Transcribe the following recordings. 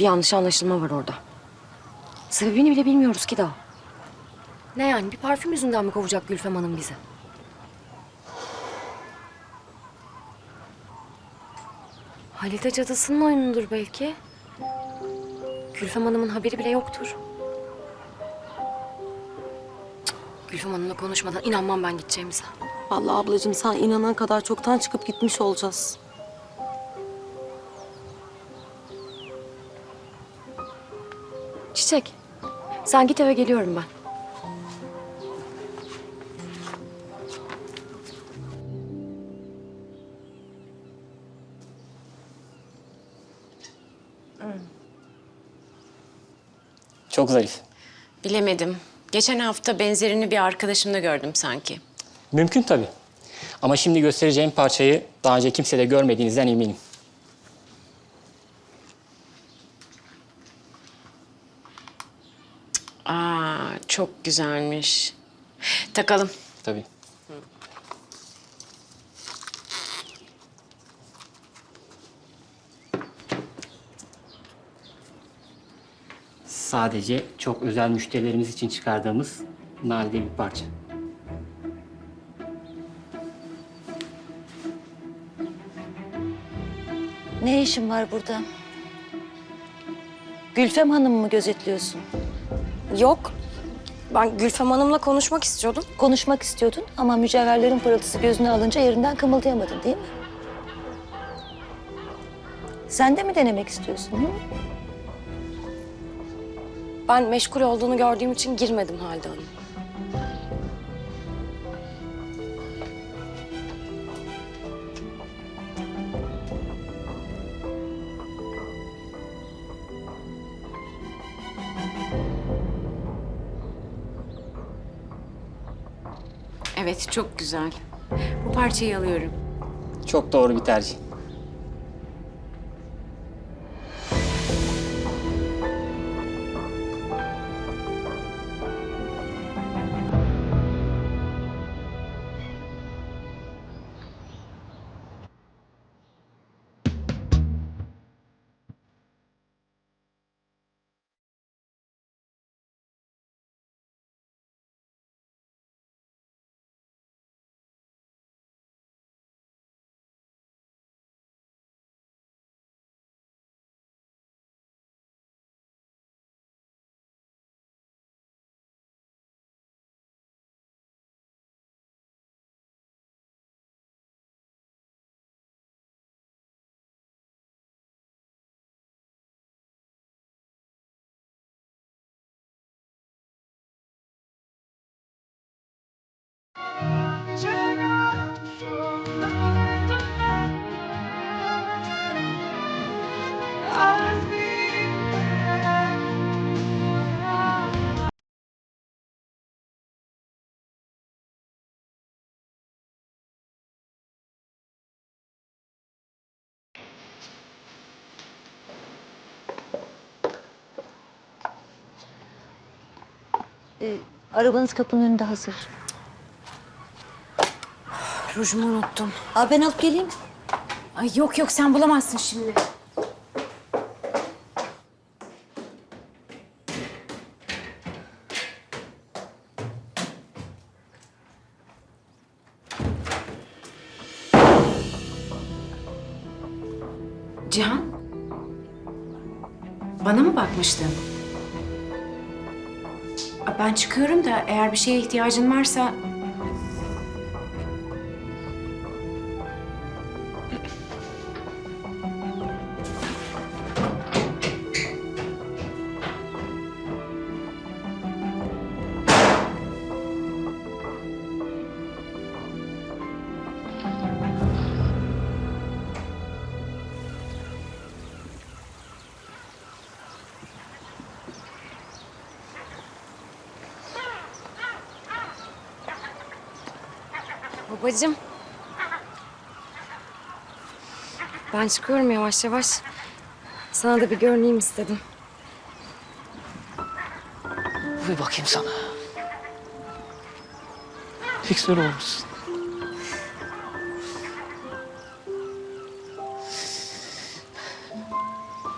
Bir yanlış anlaşılma var orada. Sebebini bile bilmiyoruz ki daha. Ne yani bir parfüm yüzünden mi kovacak Gülfem Hanım bizi? Halide cadısının oyunudur belki. Gülfem Hanım'ın haberi bile yoktur. Cık, Gülfem Hanım'la konuşmadan inanmam ben gideceğimize. Vallahi ablacığım sen inanan kadar çoktan çıkıp gitmiş olacağız. Çiçek, sen git eve geliyorum ben. Çok zarif. Bilemedim. Geçen hafta benzerini bir arkadaşımda gördüm sanki. Mümkün tabii. Ama şimdi göstereceğim parçayı daha önce kimse de görmediğinizden eminim. Aa, çok güzelmiş. Takalım. Tabii. Sadece çok özel müşterilerimiz için çıkardığımız nadide bir parça. Ne işin var burada? Gülfem Hanım'ı mı gözetliyorsun? Yok, ben Gülfem Hanım'la konuşmak istiyordum. Konuşmak istiyordun ama mücevherlerin pırıltısı gözüne alınca yerinden kımıldayamadın değil mi? Sen de mi denemek istiyorsun? Hı? Ben meşgul olduğunu gördüğüm için girmedim Halide Hanım. Evet, çok güzel. Bu parçayı alıyorum. Çok doğru bir tercih. Ee, arabanız kapının önünde hazır. Rujumu unuttum. Aa, ben alıp geleyim. Ay yok yok, sen bulamazsın şimdi. Cihan? Bana mı bakmıştın? Ben çıkıyorum da eğer bir şeye ihtiyacın varsa Babacığım. Ben çıkıyorum yavaş yavaş. Sana da bir görüneyim istedim. Bir bakayım sana. Fiksör olmuşsun.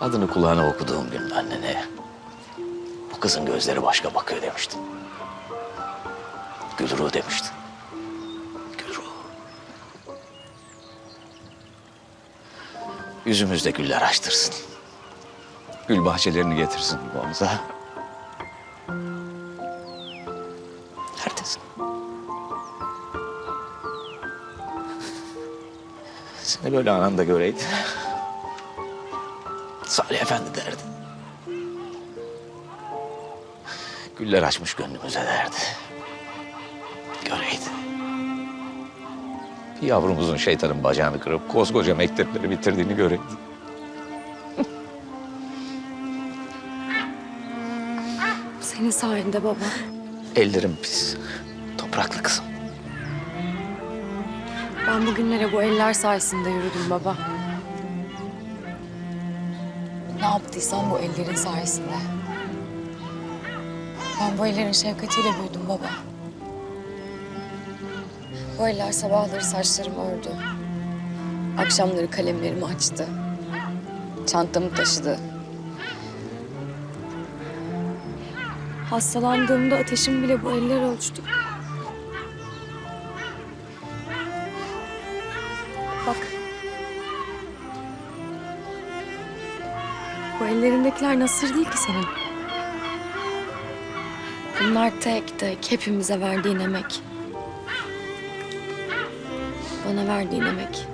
Adını kulağına okuduğum gün annene bu kızın gözleri başka bakıyor demiştin. Gülru demiştin. Yüzümüzde güller açtırsın. Gül bahçelerini getirsin yuvamıza. Neredesin? Seni böyle ananda göreydi. Salih Efendi derdi. Güller açmış gönlümüze derdi. Yavrumuzun şeytanın bacağını kırıp koskoca mektepleri bitirdiğini göreydi. Senin sayende baba. Ellerim pis. Topraklı kızım. Ben bugünlere bu eller sayesinde yürüdüm baba. Ne yaptıysam bu ellerin sayesinde. Ben bu ellerin şefkatiyle büyüdüm baba. Bu eller sabahları saçlarımı ördü. Akşamları kalemlerimi açtı. Çantamı taşıdı. Hastalandığımda ateşim bile bu eller ölçtü. Bak. Bu ellerindekiler nasır değil ki senin. Bunlar tek tek hepimize verdiğin emek. Bana verdiğin emek.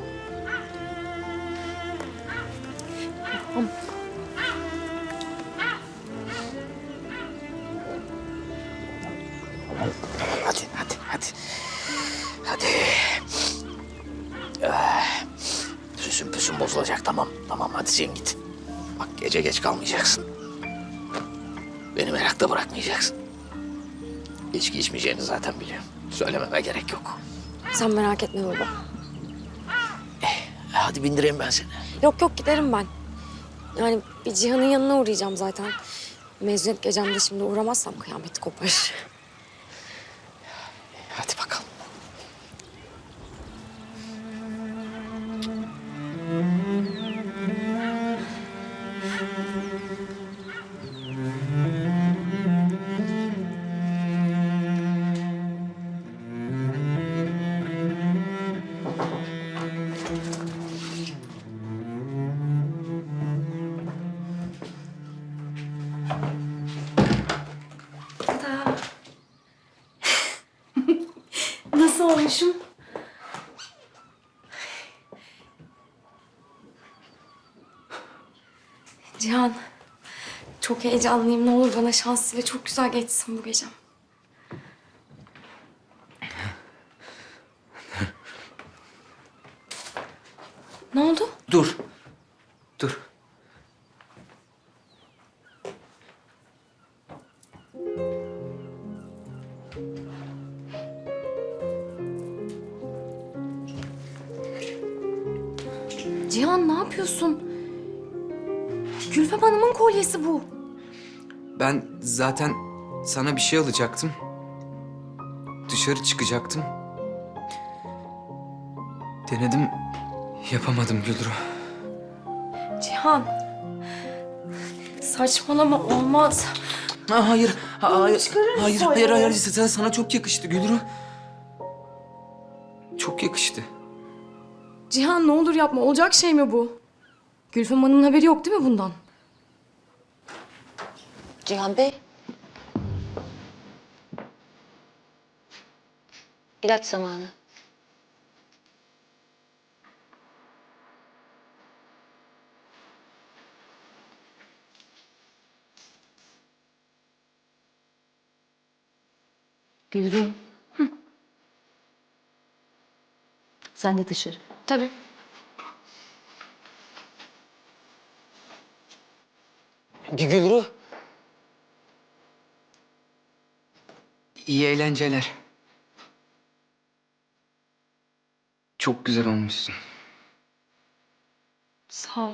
Hadi, hadi, hadi. Hadi. Eh, Süsün püsün bozulacak tamam. Tamam hadi sen git. Bak gece geç kalmayacaksın. Beni merakta bırakmayacaksın. İçki içmeyeceğini zaten biliyorum. Söylememe gerek yok. Sen merak etme baba. Eh, hadi bindireyim ben seni. Yok yok giderim ben. Yani bir Cihan'ın yanına uğrayacağım zaten. Mezuniyet gecemde şimdi uğramazsam kıyamet kopar. Hadi bakalım. Cihan, çok heyecanlıyım. Ne olur bana şansıyla çok güzel geçsin bu gecem. ne oldu? Dur. Dur. Cihan ne yapıyorsun? Gülfem Hanım'ın kolyesi bu. Ben zaten sana bir şey alacaktım. Dışarı çıkacaktım. Denedim. Yapamadım Gülru. Cihan. Saçmalama olmaz. Ha, hayır. Ha, hayır. çıkarır Hayır, mısın hayır, öyle? hayır. Sana, sana çok yakıştı Gülru. Çok yakıştı. Cihan ne olur yapma. Olacak şey mi bu? Gülfem Hanım'ın haberi yok değil mi bundan? Cihan Bey. İlaç zamanı. Gülru. Sen de dışarı. Tabii. Gülru. İyi eğlenceler. Çok güzel olmuşsun. Sağ ol.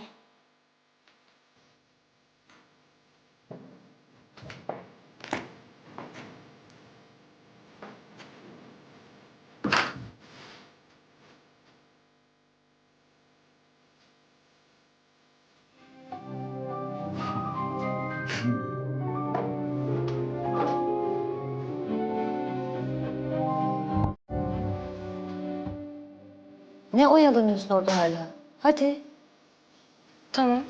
Ne oyalanıyorsun orada hala? Hadi. Tamam.